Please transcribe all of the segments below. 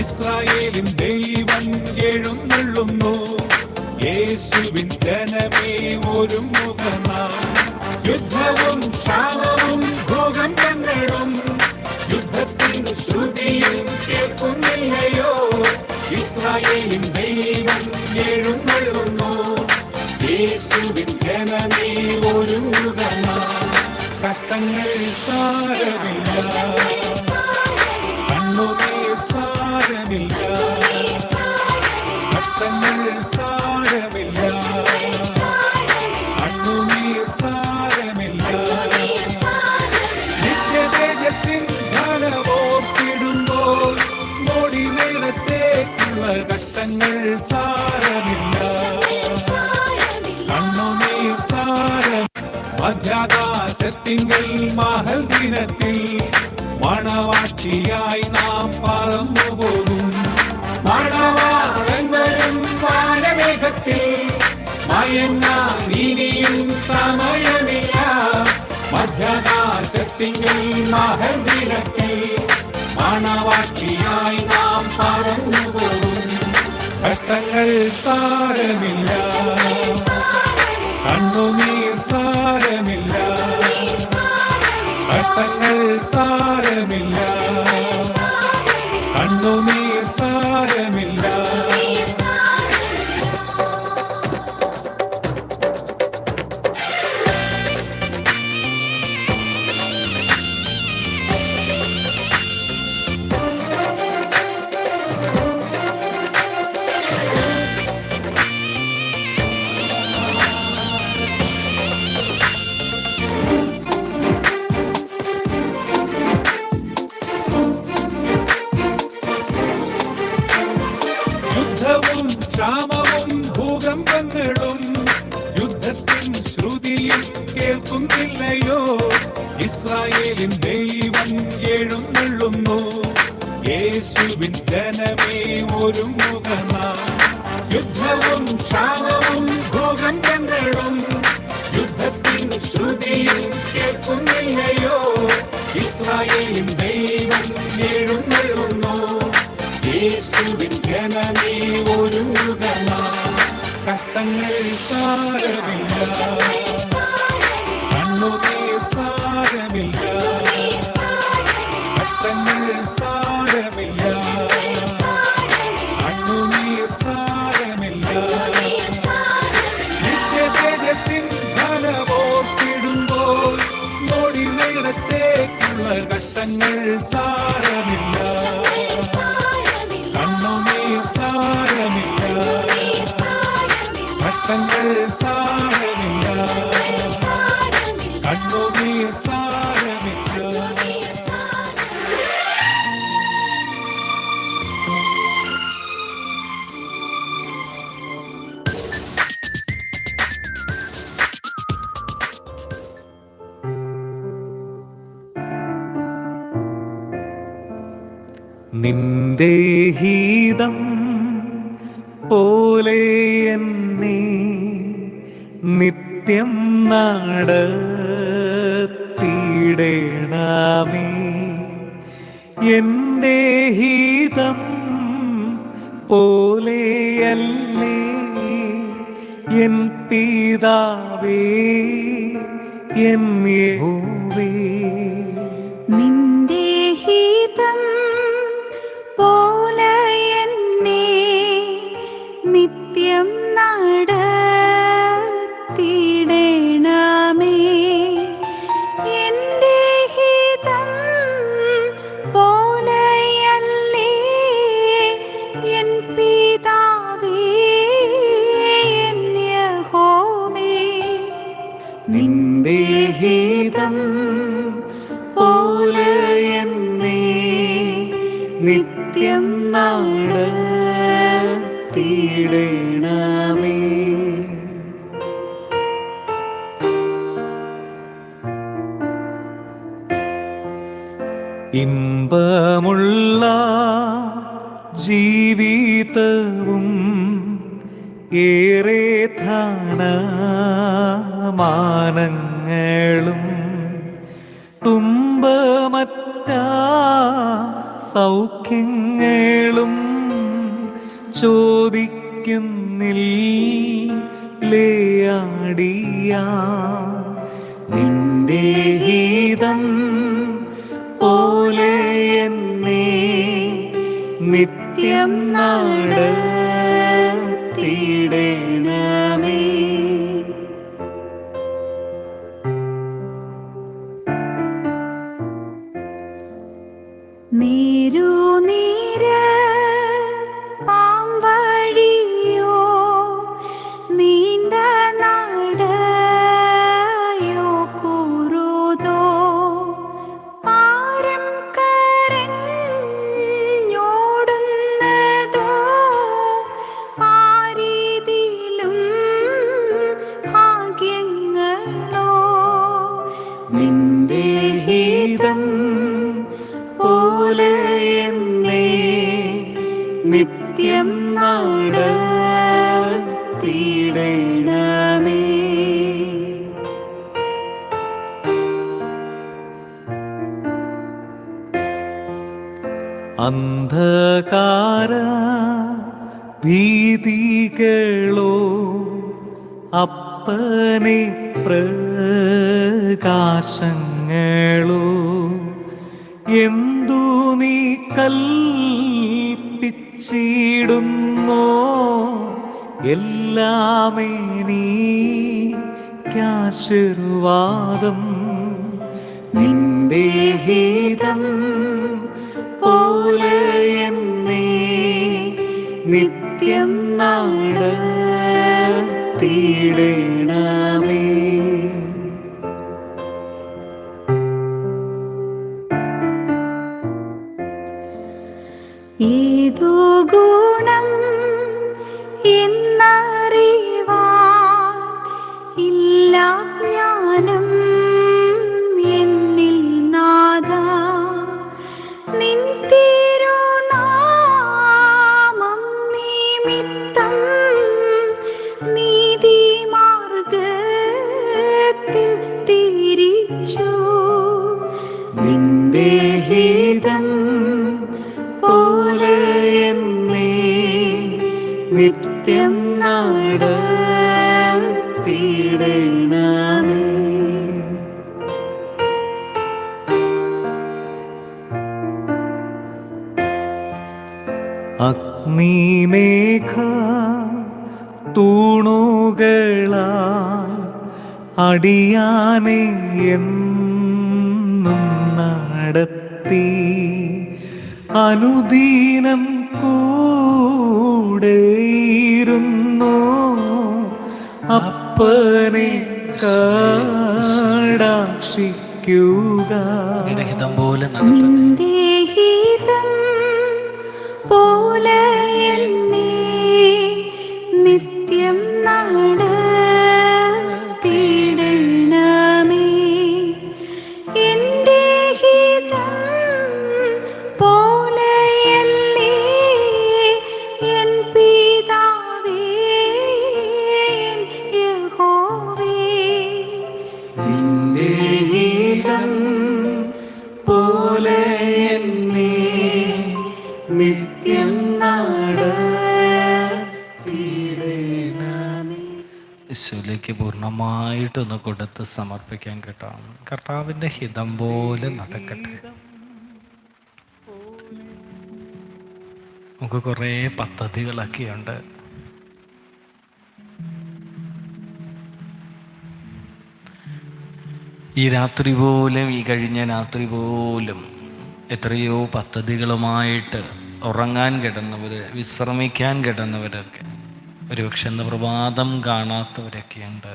ഇസ്രായേലിൻ ദൈവം എഴുന്നള്ളുന്നു. യേശുവിൻ ജനമേ ഒരു മുഖമാ യുദ്ധവും ക്ഷാമവും ഭൂകമ്പങ്ങളും യുദ്ധത്തിൽ ശ്രുതിയും കേൾക്കുന്നില്ലയോ? ഇസ്രായേലിൻ ദൈവം എഴുന്നള്ളുന്നു. യേശുവിൻ ജനമേ ഒരു മുഖമാ കട്ടങ്ങൾ സാരമില്ല. മധ്യാകാശത്തിങ്കൽ മഹൽ ദിനത്തിൽ മണവാട്ടിയായി നാം പറന്നു പോകും. മണവാളൻ വരും വാനമേഘത്തിൽ മയങ്ങാൻ ഇനിയും സമയമില്ല. മധ്യാകാശത്തിങ്കൽ മഹൽ ദിനത്തിൽ മണവാട്ടിയായി നാം പറന്നു പോകും. കഷ്ടങ്ങൾ കഷ്ടങ്ങൾ സാരമില്ല. കണ്ണുനീർ ക്ഷാമവും ഭൂകമ്പങ്ങളും യുദ്ധത്തിൻ ശ്രുതിയും കേൾക്കുന്നില്ലയോ? ഇസ്രായേലിൻ ദൈവം എഴുന്നള്ളുന്നു. യേശുവിൻ ജനമേ ഒരു മുഖമാ യുദ്ധവും ക്ഷാമവും ഭൂകമ്പങ്ങളും യുദ്ധത്തിൻ ശ്രുതിയും കേൾക്കുന്നില്ലയോ? ഇസ്രായേലിൻ ദൈവം എഴുന്നള്ളുന്നു. യേശുവിൻ ജനമേ കഷ്ടങ്ങൾ സാരമില്ല കണ്ണുനീർ സാരമില്ല കഷ്ടങ്ങൾ സാരമില്ല കണ്ണുനീർ സാരമില്ല നിത്യതേജസ്സിൻ ഫലമോർത്തിടുമ്പോൾ നോടി നേരത്തേക്കുള്ള കഷ്ടങ്ങൾ സാരമില്ല സാരമില്ല നടത്തിയിടണമേ. എന്റെ ഹീതം പോലെയല്ലേ. എൻ പിതാവേ എന്നേ ഹോവേ നിന്റെ ഹിതം ഇമ്പമുള്ള ജീവിതവും ഏറെ ധാനമാനങ്ങളും തുമ്പമറ്റ സൗഖ്യങ്ങളും ചോദിക്കുന്നില്ലേയാടിയ നിന്റെ പോലെ എന്നെ നിത്യം നാട് നീരു അന്ധകാര ഭീതികളോ അപ്പനെ പ്രകാശങ്ങളോ എന്തു നീ കൽപ്പിച്ചിടുന്നോ? എല്ലാമേ നീ കാശീർവാദം നിന്റെ ഹീതം പോലെ എന്നെ നിത്യം നാടത്തിടണമേ ഏതു തൂണുകളാൽ അടിയാനെ എന്നും നടത്തി അനുദീനം കൂടെയിരുന്നു. അപ്പനെ കാടാക്ഷിക്കുക. ഹിതം പോലെ നടത്തണമേ നിന്റെ ഹിതം പോലെ പൂർണമായിട്ടൊന്ന് കൊടുത്ത് സമർപ്പിക്കാൻ കേട്ടാണ്. കർത്താവിന്റെ ഹിതം പോലെ നടക്കട്ടെ. നമുക്ക് കുറേ പദ്ധതികളൊക്കെയുണ്ട്. ഈ രാത്രി പോലും ഈ കഴിഞ്ഞ രാത്രി പോലും എത്രയോ പദ്ധതികളുമായിട്ട് ഉറങ്ങാൻ കിടന്നവർ വിശ്രമിക്കാൻ കിടന്നവരൊക്കെ ഒരുപക്ഷെ ഇന്ന് പ്രഭാതം കാണാത്തവരൊക്കെയുണ്ട്.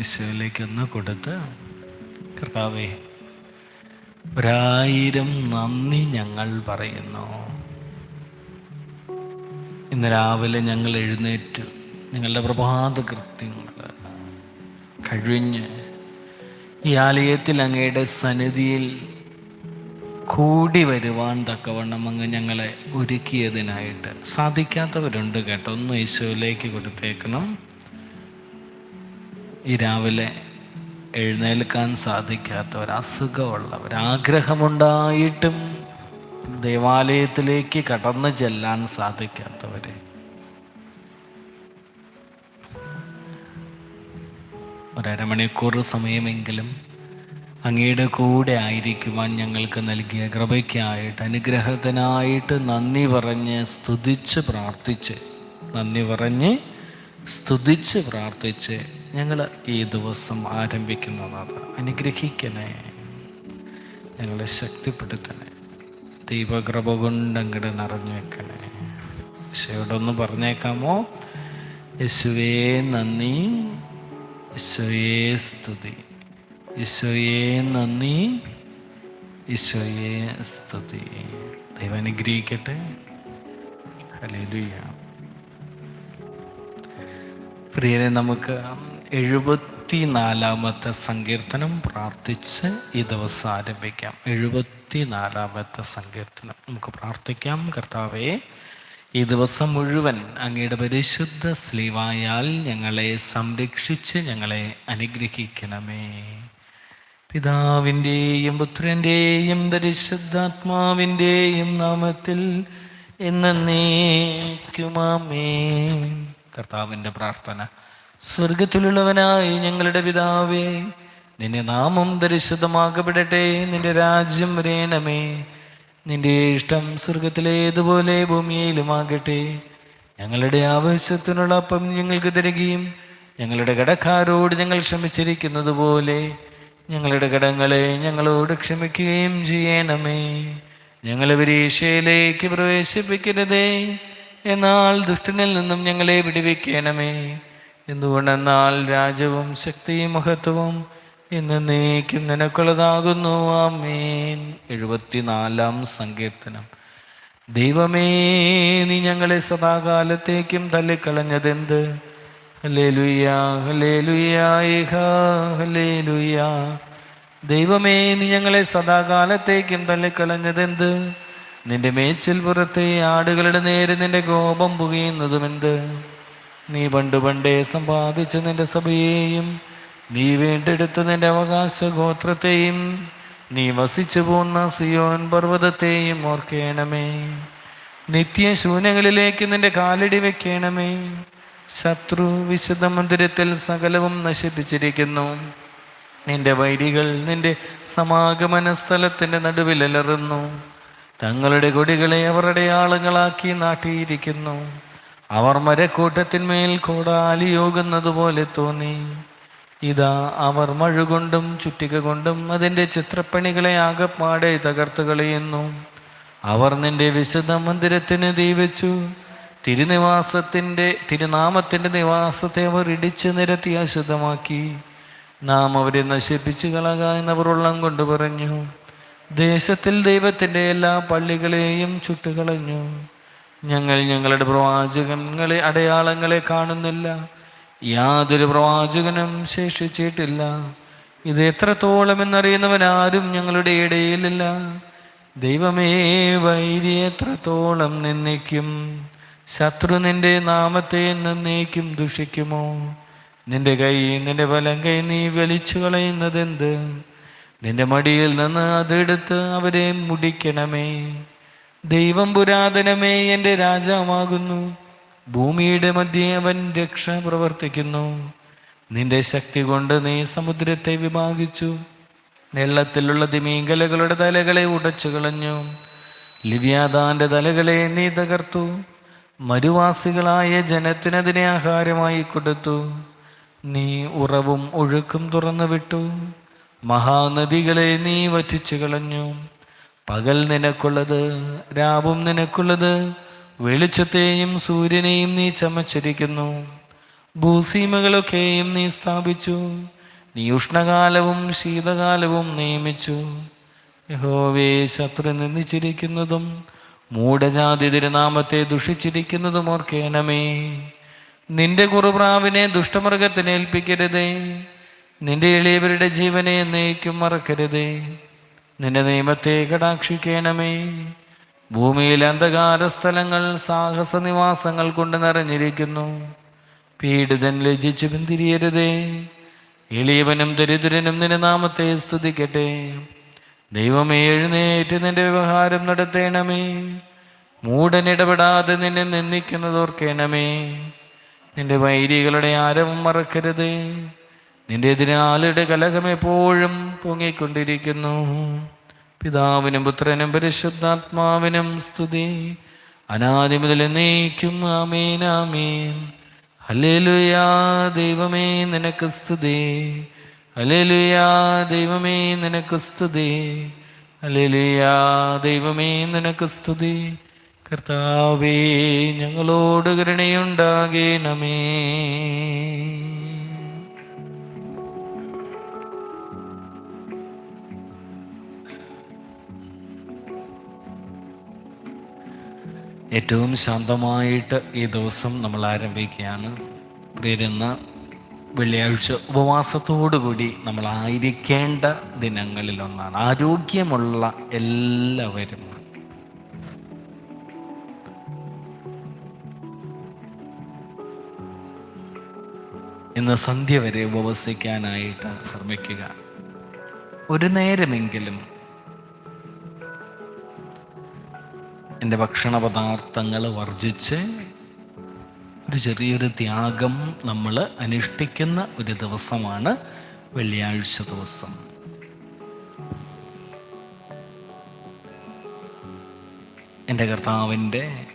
ഈശോയിലേക്ക് ഒന്ന് കൊടുത്ത് കർത്താവേ ഒരായിരം നന്ദി ഞങ്ങൾ പറയുന്നു. ഇന്ന് രാവിലെ ഞങ്ങൾ എഴുന്നേറ്റ് നിങ്ങളുടെ പ്രഭാത കൃത്യങ്ങൾ കഴിഞ്ഞ് ഈ ആലയത്തിൽ അങ്ങയുടെ സന്നിധിയിൽ കൂടി വരുവാൻ തക്കവണ്ണം അങ്ങ് ഞങ്ങളെ ഒരുക്കിയതിനായിട്ട് സാധിക്കാത്തവരുണ്ട് കേട്ടോ. ഒന്ന് ഈശോയിലേക്ക് കൊടുത്തേക്കണം. ഈ രാവിലെ എഴുന്നേൽക്കാൻ സാധിക്കാത്തവർ അസുഖമുള്ളവർ ആഗ്രഹമുണ്ടായിട്ടും ദേവാലയത്തിലേക്ക് കടന്നു ചെല്ലാൻ സാധിക്കാത്തവരെ. ഒരമണിക്കൂർ സമയമെങ്കിലും അങ്ങയുടെ കൂടെ ആയിരിക്കുവാൻ ഞങ്ങൾക്ക് നൽകിയ കൃപയ്ക്കായിട്ട് അനുഗ്രഹത്തിനായിട്ട് നന്ദി പറഞ്ഞ് സ്തുതിച്ച് പ്രാർത്ഥിച്ച് നന്ദി പറഞ്ഞ് സ്തുതിച്ച് പ്രാർത്ഥിച്ച് ഞങ്ങൾ ഈ ദിവസം ആരംഭിക്കുന്നത് അനുഗ്രഹിക്കണേ. ഞങ്ങളെ ശക്തിപ്പെടുത്തണേ. ദൈവകൃപ കൊണ്ട് അങ്ങോട്ട് നിറഞ്ഞു വെക്കണേ ഒന്ന് പറഞ്ഞേക്കാമോ? യേശുവേ നന്ദി. യേശോയെ സ്തുതി. യേശോയെ നന്ദി. യേശോയെ സ്തുതി. ദൈവം അനുഗ്രഹിക്കട്ടെ. ഹല്ലേലൂയ. പ്രിയനെ നമുക്ക് എഴുപത്തി നാലാമത്തെ സങ്കീർത്തനം പ്രാർത്ഥിച്ച് ഈ ദിവസം ആരംഭിക്കാം. എഴുപത്തി നാലാമത്തെ സങ്കീർത്തനം നമുക്ക് പ്രാർത്ഥിക്കാം. കർത്താവേ ഈ ദിവസം മുഴുവൻ അങ്ങയുടെ പരിശുദ്ധ സ്ലീവായാൽ ഞങ്ങളെ സംരക്ഷിച്ച് ഞങ്ങളെ അനുഗ്രഹിക്കണമേ. പിതാവിന്റെയും പുത്രന്റെയും പരിശുദ്ധാത്മാവിന്റെയും നാമത്തിൽ എന്നേക്കുമാമേ കർത്താവിന്റെ പ്രാർത്ഥന. സ്വർഗത്തിലുള്ളവനായി ഞങ്ങളുടെ പിതാവേ നിന്റെ നാമം ദരിശുദ്ധമാക്കപ്പെടട്ടെ നിന്റെ രാജ്യം വരേണമേ. നിന്റെ ഇഷ്ടം സ്വർഗത്തിലേതുപോലെ ഭൂമിയിലുമാകട്ടെ. ഞങ്ങളുടെ ആവശ്യത്തിനുള്ള അപ്പം ഞങ്ങൾക്ക് തരികയും ഞങ്ങളുടെ കടക്കാരോട് ഞങ്ങൾ ക്ഷമിച്ചിരിക്കുന്നത് പോലെ ഞങ്ങളുടെ കടങ്ങളെ ഞങ്ങളോട് ക്ഷമിക്കുകയും ചെയ്യണമേ. ഞങ്ങളെ പരീക്ഷയിലേക്ക് പ്രവേശിപ്പിക്കരുതേ എന്നാൽ ദുഷ്ടനിൽ നിന്നും ഞങ്ങളെ വിടുവിക്കണമേ. എന്തുകൊണ്ടെന്നാൽ രാജ്യവും ശക്തിയും മഹത്വവും ഇന്ന് നീക്കും നിനക്കുള്ളതാകുന്നു. ആമേൻ. എഴുപത്തിനാലാം സങ്കീർത്തനം. ദൈവമേ നീ ഞങ്ങളെ സദാകാലത്തേക്കും തള്ളിക്കളഞ്ഞതെന്ത്? ദൈവമേ നീ ഞങ്ങളെ സദാകാലത്തേക്കും തള്ളിക്കളഞ്ഞതെന്ത്? നിന്റെ മേച്ചിൽ പുറത്തെ ആടുകളുടെ നേരെ നിന്റെ കോപം പുകയുന്നതുമെന്ത് നീ പണ്ട് പണ്ടേ സമ്പാദിച്ചു നിന്റെ സഭയെയും നീ വീണ്ടെടുത്ത നിന്റെ അവകാശ ഗോത്രത്തെയും നീ വസിച്ചു പോകുന്ന സിയോൻ പർവതത്തെയും ഓർക്കേണമേ. നിത്യ നിത്യശൂന്യങ്ങളിലേക്ക് നിന്റെ കാലടി വെക്കണമേ. ശത്രു വിശുദ്ധ മന്ദിരത്തിൽ സകലവും നശിപ്പിച്ചിരിക്കുന്നു. നിന്റെ വൈരികൾ നിന്റെ സമാഗമന സ്ഥലത്തിന്റെ നടുവിലലറുന്നു. തങ്ങളുടെ കൊടികളെ അവരുടെ അടയാളങ്ങളാക്കി നാട്ടിയിരിക്കുന്നു. അവർ മരക്കൂട്ടത്തിന്മേൽ കോടാലിയോഗുന്നത് പോലെ തോന്നി. ഇതാ അവർ മഴുകൊണ്ടും ചുറ്റിക കൊണ്ടും അതിന്റെ ചിത്രപ്പണികളെ ആകപ്പാടെ തകർത്തു കളയുന്നു. അവർ നിന്റെ വിശുദ്ധ മന്ദിരത്തിന് ദീപിച്ചു. തിരുനിവാസത്തിന്റെ തിരുനാമത്തിന്റെ നിവാസത്തെ അവർ ഇടിച്ചു നിരത്തി അശുദ്ധമാക്കി. നാം അവരെ നശിപ്പിച്ചു കളക എന്നവർ ഉള്ളം കൊണ്ട് പറഞ്ഞു. ദേശത്തിൽ ദൈവത്തിന്റെ എല്ലാ പള്ളികളെയും ചുട്ടുകളഞ്ഞു. ഞങ്ങൾ ഞങ്ങളുടെ പ്രവാചകങ്ങളെ അടയാളങ്ങളെ കാണുന്നില്ല. യാതൊരു പ്രവാചകനും ശേഷിച്ചിട്ടില്ല. ഇത് എത്രത്തോളം എന്നറിയുന്നവൻ ആരും ഞങ്ങളുടെ ഇടയിലില്ല. ദൈവമേ വൈരി എത്രത്തോളം നിന്ദിക്കും. ശത്രു നിന്റെ നാമത്തെ നിന്നേക്കും ദുഷിക്കുമോ? നിന്റെ കൈ നിന്റെ വലം കൈ നീ വലിച്ചു കളയുന്നതെന്ത്? നിന്റെ മടിയിൽ നിന്ന് അതെടുത്ത് അവരെ മുടിക്കണമേ. ദൈവം പുരാതനമേ എന്റെ രാജാവാകുന്നു. ഭൂമിയുടെ മധ്യേ അവൻ രക്ഷ പ്രവർത്തിക്കുന്നു. നിന്റെ ശക്തി കൊണ്ട് നീ സമുദ്രത്തെ വിഭാഗിച്ചു. വെള്ളത്തിലുള്ള തിമീങ്കലകളുടെ തലകളെ ഉടച്ചു കളഞ്ഞു ലിവ്യാദാന്റെ തലകളെ നീ തകർത്തു. മരുവാസികളായ ജനത്തിനതിനെ ആഹാരമായി കൊടുത്തു. നീ ഉറവും ഒഴുക്കും തുറന്നു വിട്ടു മഹാനദികളെ നീ വറ്റിച്ചു കളഞ്ഞു പകൽ നിനക്കുള്ളത് രാവും നിനക്കുള്ളത് വെളിച്ചത്തെയും സൂര്യനെയും നീ ചമച്ചിരിക്കുന്നു. ഭൂസീമകളൊക്കെയും നീ സ്ഥാപിച്ചു. നീ ഉഷ്ണകാലവും ശീതകാലവും നിയമിച്ചു. യഹോവേ ശത്രു നിന്ദിച്ചിരിക്കുന്നതും മൂഢജാതി തിരുനാമത്തെ ദുഷിച്ചിരിക്കുന്നതും ഓർക്കേണമേ. നിന്റെ കുറുപ്രാവിനെ ദുഷ്ടമൃഗത്തിന് ഏൽപ്പിക്കരുതേ. നിന്റെ എളിയവരുടെ ജീവനെ എന്നേക്കും മറക്കരുതേ. നിന്റെ നിയമത്തെ കടാക്ഷിക്കണമേ. ഭൂമിയിൽ അന്ധകാര സ്ഥലങ്ങൾ സാഹസ നിവാസങ്ങൾ കൊണ്ട് നിറഞ്ഞിരിക്കുന്നു. പീഡിതൻ ലജ്ജിച്ചു പിന്തിരിയരുതേ. എളിയവനും ദരിദ്രനും നിന്റെ നാമത്തെ സ്തുതിക്കട്ടെ. ദൈവമേ എഴുന്നേറ്റ് നിന്റെ വ്യവഹാരം നടത്തേണമേ. മൂടനിടപെടാതെ നിന്നെ നിന്ദിക്കുന്നതോർക്കേണമേ നിന്റെ വൈരികളുടെ ആരവം മറക്കരുത്. നിന്റെ എതിരാളുടെ കലഹം എപ്പോഴും പൊങ്ങിക്കൊണ്ടിരിക്കുന്നു. പിതാവിനും പുത്രനും പരിശുദ്ധാത്മാവിനും സ്തുതി. അനാദി മുതൽ നീക്കും ആമീൻ ആമീൻ. ഹല്ലേലൂയാ ദൈവമേ നിനക്ക് സ്തുതി. ഹല്ലേലൂയാ ദൈവമേ നിനക്ക് സ്തുതി. ഹല്ലേലൂയാ ദൈവമേ നിനക്ക് സ്തുതി. കർത്താവേ ഞങ്ങളോട് കരുണയുണ്ടാകേണമേ. ഏറ്റവും ശാന്തമായിട്ട് ഈ ദിവസം നമ്മൾ ആരംഭിക്കുകയാണ്. പ്രിയരുന്ന വെള്ളിയാഴ്ച ഉപവാസത്തോടുകൂടി നമ്മൾ ആയിരിക്കേണ്ട ദിനങ്ങളിലൊന്നാണ് ആരോഗ്യമുള്ള എല്ലാവരും. ഇന്ന് സന്ധ്യ വരെ ഉപവസിക്കാനായിട്ട് ശ്രമിക്കുക. ഒരു നേരമെങ്കിലും എന്റെ ഭക്ഷണ പദാർത്ഥങ്ങൾ വർജിച്ച് ഒരു ചെറിയൊരു ത്യാഗം നമ്മൾ അനുഷ്ഠിക്കുന്ന ഒരു ദിവസമാണ് വെള്ളിയാഴ്ച ദിവസം. എന്റെ കർത്താവിന്റെ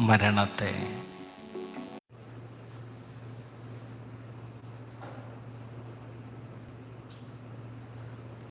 മരണത്തെ